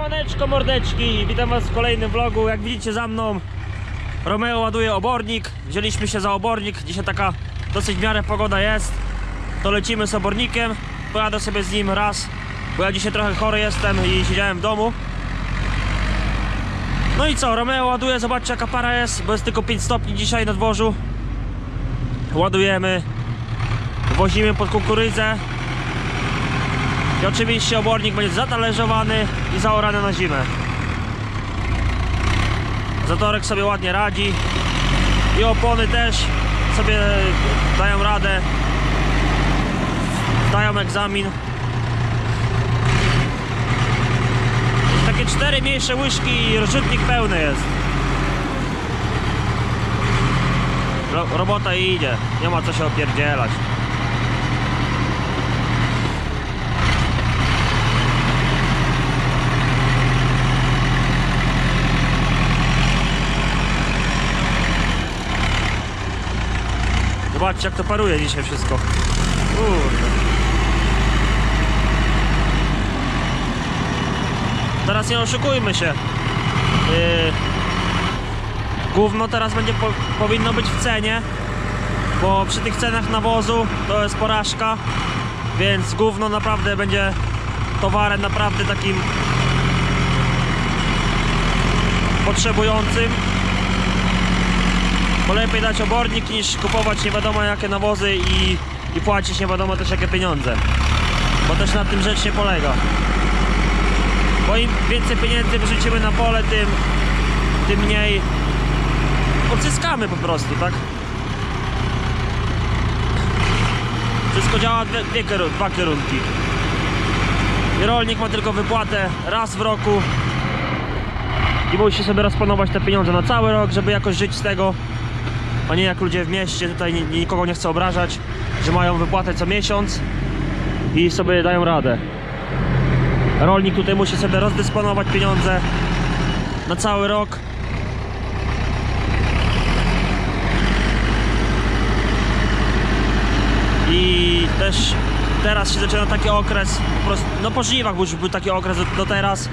Siemaneczko mordeczki, witam was w kolejnym vlogu. Jak widzicie za mną Romeo ładuje obornik. Wzięliśmy się za obornik. Dzisiaj taka dosyć w miarę pogoda jest. To lecimy z obornikiem. Pojadę sobie z nim raz, bo ja dzisiaj trochę chory jestem i siedziałem w domu. No i co, Romeo ładuje, zobaczcie jaka para jest, bo jest tylko 5 stopni dzisiaj na dworzu. Ładujemy, wozimy pod kukurydzę. I oczywiście obornik będzie zatalerzowany i zaorany na zimę. Zatorek sobie ładnie radzi. I opony też sobie dają radę. Dają egzamin. Takie cztery mniejsze łyżki i rozrzutnik pełny jest. Ro robota idzie. Nie ma co się opierdzielać. Zobaczcie jak to paruje dzisiaj wszystko. Kurde. Teraz nie oszukujmy się. Yy, gówno teraz będzie po, powinno być w cenie, bo przy tych cenach nawozu to jest porażka, więc gówno naprawdę będzie towarem naprawdę takim potrzebującym. Bo lepiej dać obornik niż kupować nie wiadomo jakie nawozy i, i płacić nie wiadomo też jakie pieniądze. Bo też na tym rzecz nie polega. Bo im więcej pieniędzy wyrzucimy na pole, tym, tym mniej odzyskamy po prostu, tak? Wszystko działa dwie, dwie, dwa kierunki. I rolnik ma tylko wypłatę raz w roku i musi sobie rozplanować te pieniądze na cały rok, żeby jakoś żyć z tego, a nie jak ludzie w mieście, tutaj ni- nikogo nie chcę obrażać, że mają wypłatę co miesiąc i sobie dają radę. Rolnik tutaj musi sobie rozdysponować pieniądze na cały rok. I też teraz się zaczyna taki okres, po prostu, no po żniwach był, był taki okres do, do teraz,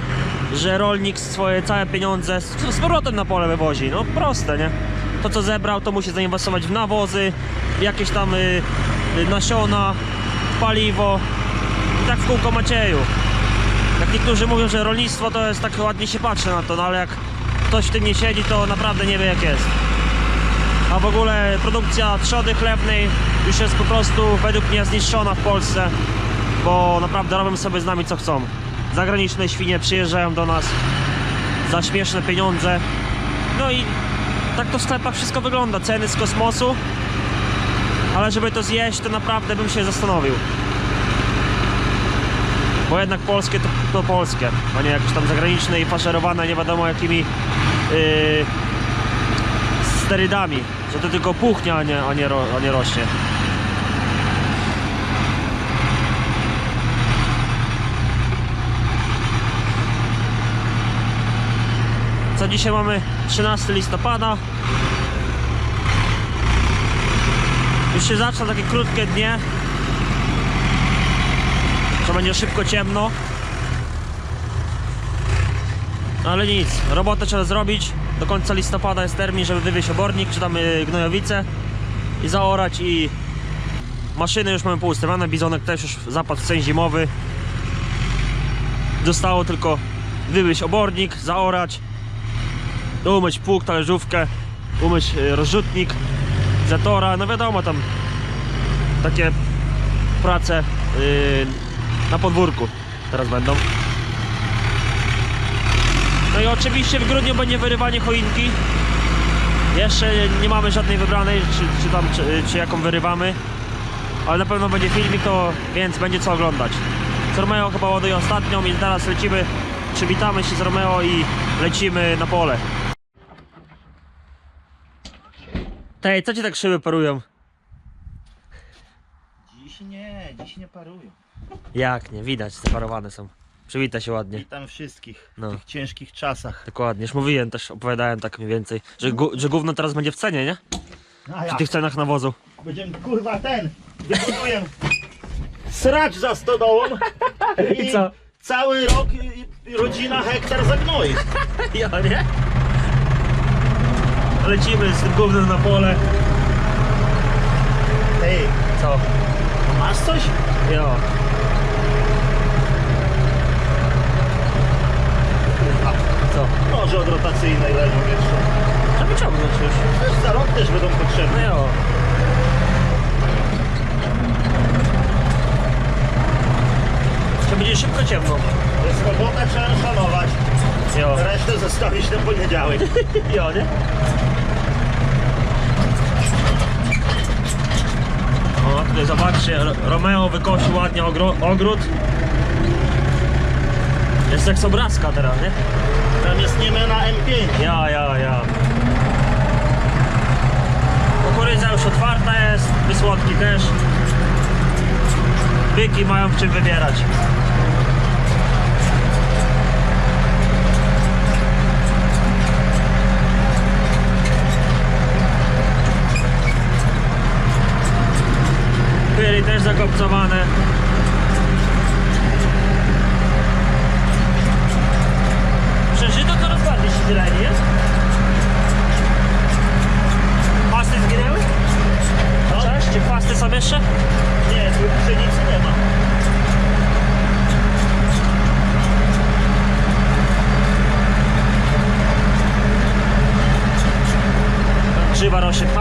że rolnik swoje całe pieniądze z, z powrotem na pole wywozi. No proste, nie? To co zebrał, to musi zainwestować w nawozy, jakieś tam y, y, nasiona, paliwo. I tak w kółko Macieju. Jak niektórzy mówią, że rolnictwo to jest tak ładnie się patrzy na to, no ale jak ktoś w tym nie siedzi, to naprawdę nie wie jak jest. A w ogóle produkcja trzody chlebnej już jest po prostu według mnie zniszczona w Polsce, bo naprawdę robią sobie z nami co chcą. Zagraniczne świnie przyjeżdżają do nas za śmieszne pieniądze. No i tak to w sklepach wszystko wygląda, ceny z kosmosu. Ale żeby to zjeść, to naprawdę bym się zastanowił. Bo jednak polskie to, to polskie, a nie jakieś tam zagraniczne i faszerowane nie wiadomo jakimi yy, sterydami. Że to tylko puchnie, a nie, a nie, ro, a nie rośnie. Co dzisiaj mamy 13 listopada. Już się zaczną takie krótkie dnie. To będzie szybko ciemno. No ale nic, robotę trzeba zrobić. Do końca listopada jest termin, żeby wywieźć obornik, czy tam y, gnojowice i zaorać i maszyny już mamy poustawione, bizonek też już zapadł w ceń zimowy. Zostało tylko wywieźć obornik, zaorać, umyć pług, talerzówkę, umyć y, rozrzutnik, zatora, no wiadomo tam takie prace y, na podwórku teraz będą. No i oczywiście w grudniu będzie wyrywanie choinki. Jeszcze nie mamy żadnej wybranej, czy, czy tam, czy, czy jaką wyrywamy. Ale na pewno będzie filmik, to więc będzie co oglądać. Z Romeo chyba ładuje ostatnią i teraz lecimy, przywitamy się z Romeo i lecimy na pole. Tej, co ci tak szyby parują? Dziś nie, dziś nie parują. Jak nie, widać, separowane są. Przywita się ładnie. Witam wszystkich No. w tych ciężkich czasach. Dokładnie, już mówiłem, też opowiadałem tak mniej więcej, że, że gówno teraz będzie w cenie, nie? A Przy ja, tych cenach nawozu. będziemy kurwa ten, wybuduję sracz za stodołą I co? Cały rok y, y, rodzina hektar zagnoi. Ja, nie? Lecimy z tym gównem na pole. Hej, Co? masz coś? Jo. A, Co? Może od rotacyjnej leżą jeszcze. Trzeba wyciągnąć już. Też za rok też będą No potrzebne. jo. To będzie szybko ciemno. Jest sobota, trzeba szanować. Jo. Resztę zostawić na poniedziałek. Jo, nie? O, tutaj zobaczcie, Ro- Romeo wykosił ładnie ogród. Jest jak obrazka teraz, nie? Tam jest nieme na M5. Ja, ja, ja. Kukurydza już otwarta jest, wysłodki też. Byki mają w czym wybierać. Też zakopcowane. Przeżyto coraz bardziej się zieleni jest. Pasty zginęły? No. Cześć, czy pasty są jeszcze? Nie, tu pszenicy nie ma. Krzywa rozsypało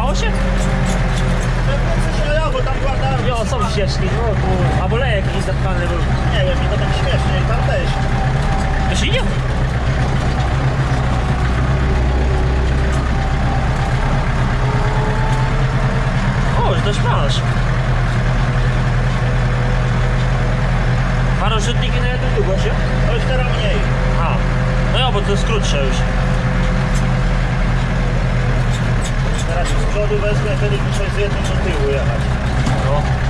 ścieżki, no kur... Albo lejek jakiś zapchany był. Nie wiem, mi to tak śmiesznie i tam też. Już idzie? O, już dość masz. Paroszutniki na jedną długość, ja? To już teraz mniej. A, no ja, bo to jest krótsze już. Teraz z przodu wezmę, wtedy muszę z jednym do tyłu jechać. No.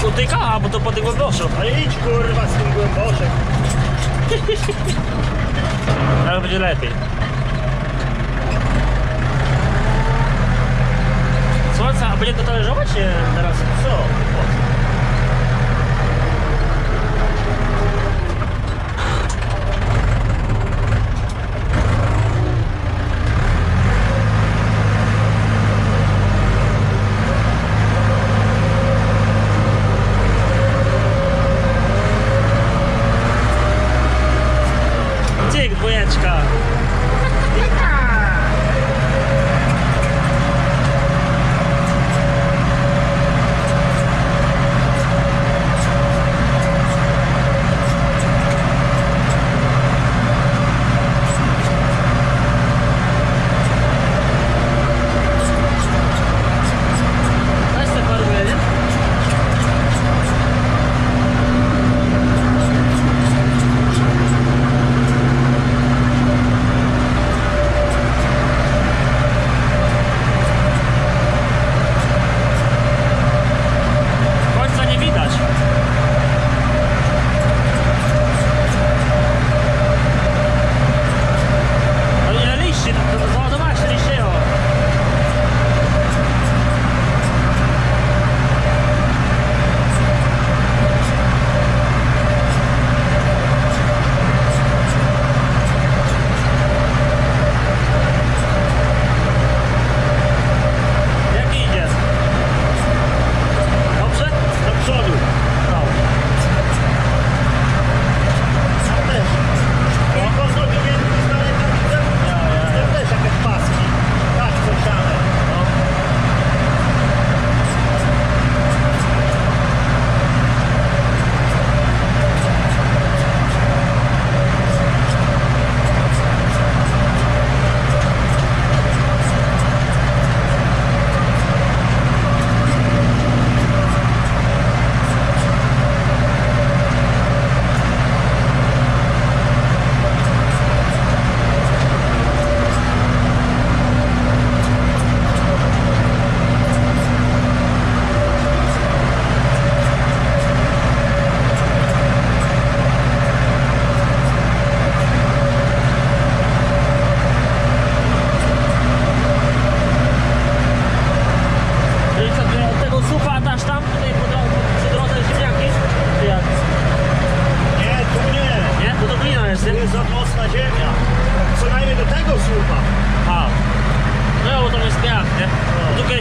Tak utyka, a bo to po tym głęboszu. A idź kurwa z tym głęboszem. Ale będzie lepiej. Słońce, a będzie to talerzować? Nie, teraz. Co?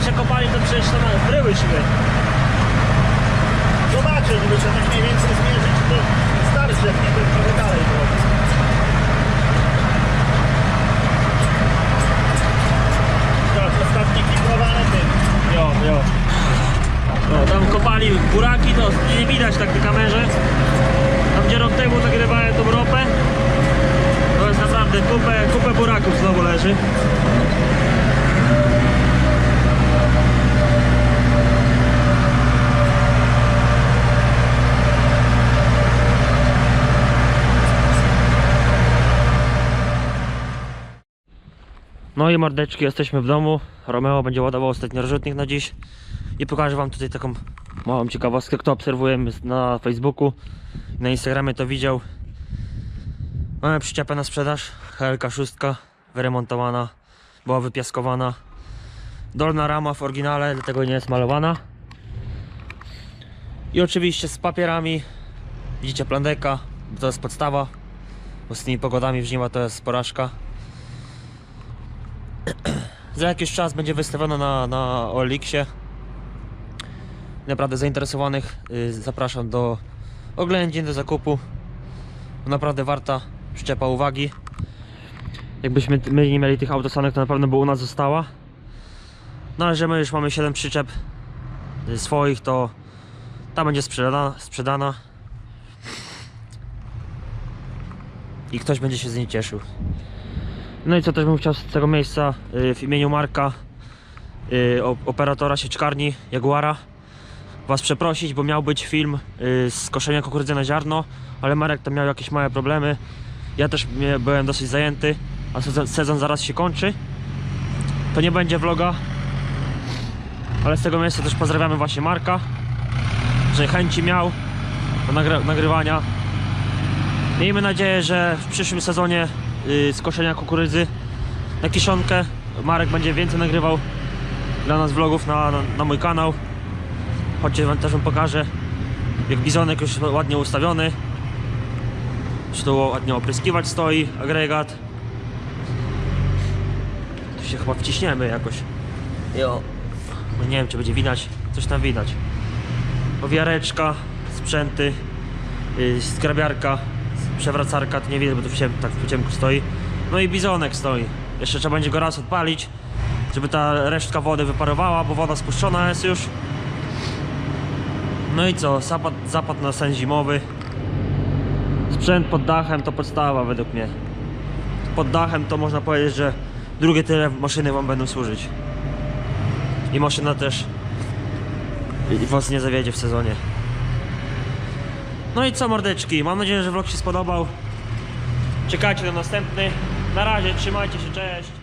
się kopali, to przecież to. Zobaczę, żeby się tak mniej więcej zmierzyć, to starszy, jak nie, to trochę dalej było. Teraz ostatnie tym. Jo, jo. No, tam kopali buraki, to nie widać tak na kamerze. Tam gdzie rok temu nagrywałem tą ropę, to jest naprawdę kupę, kupę buraków znowu leży. No i mordeczki, jesteśmy w domu. Romeo będzie ładował ostatni rozrzutnik na dziś. I pokażę wam tutaj taką małą ciekawostkę, kto obserwuje na Facebooku. Na Instagramie to widział. Mamy przyczepę na sprzedaż. HLK 6 wyremontowana. Była wypiaskowana. Dolna rama w oryginale, dlatego nie jest malowana. I oczywiście z papierami. Widzicie plandeka, to jest podstawa. Bo z tymi pogodami w żniwa to jest porażka. Za jakiś czas będzie wystawiona na, na OLX-ie. Naprawdę zainteresowanych y, zapraszam do oględzin, do zakupu. Naprawdę warta przyczepa uwagi. Jakbyśmy my nie mieli tych autosanek, to na pewno by u nas została. No ale że my już mamy 7 przyczep y, swoich, to ta będzie sprzedana, sprzedana. I ktoś będzie się z niej cieszył. No i co też bym chciał z tego miejsca y, w imieniu Marka, y, operatora sieczkarni Jaguara, Was przeprosić, bo miał być film y, z koszenia kukurydzy na ziarno, ale Marek tam miał jakieś małe problemy. Ja też byłem dosyć zajęty, a sezon, sezon zaraz się kończy. To nie będzie vloga, ale z tego miejsca też pozdrawiamy właśnie Marka, że chęci miał do nagry- nagrywania. Miejmy nadzieję, że w przyszłym sezonie z koszenia kukurydzy na kiszonkę Marek będzie więcej nagrywał dla nas vlogów na, na, na mój kanał. Chodźcie wam też wam pokażę jak bizonek już ładnie ustawiony. Już tu ładnie opryskiwać stoi, agregat. Tu się chyba wciśniemy jakoś. Jo. No nie wiem czy będzie widać. Coś tam widać. Owiareczka, sprzęty, yy, skrabiarka, przewracarka, to nie widać, bo tu w ciem, tak w ciemku stoi. No i bizonek stoi. Jeszcze trzeba będzie go raz odpalić, żeby ta resztka wody wyparowała, bo woda spuszczona jest już. No i co, zapad, zapad na sen zimowy. Sprzęt pod dachem to podstawa według mnie. Pod dachem to można powiedzieć, że drugie tyle maszyny wam będą służyć. I maszyna też i was nie zawiedzie w sezonie. No i co mordeczki, mam nadzieję, że vlog się spodobał. Czekajcie na następny. Na razie, trzymajcie się, cześć.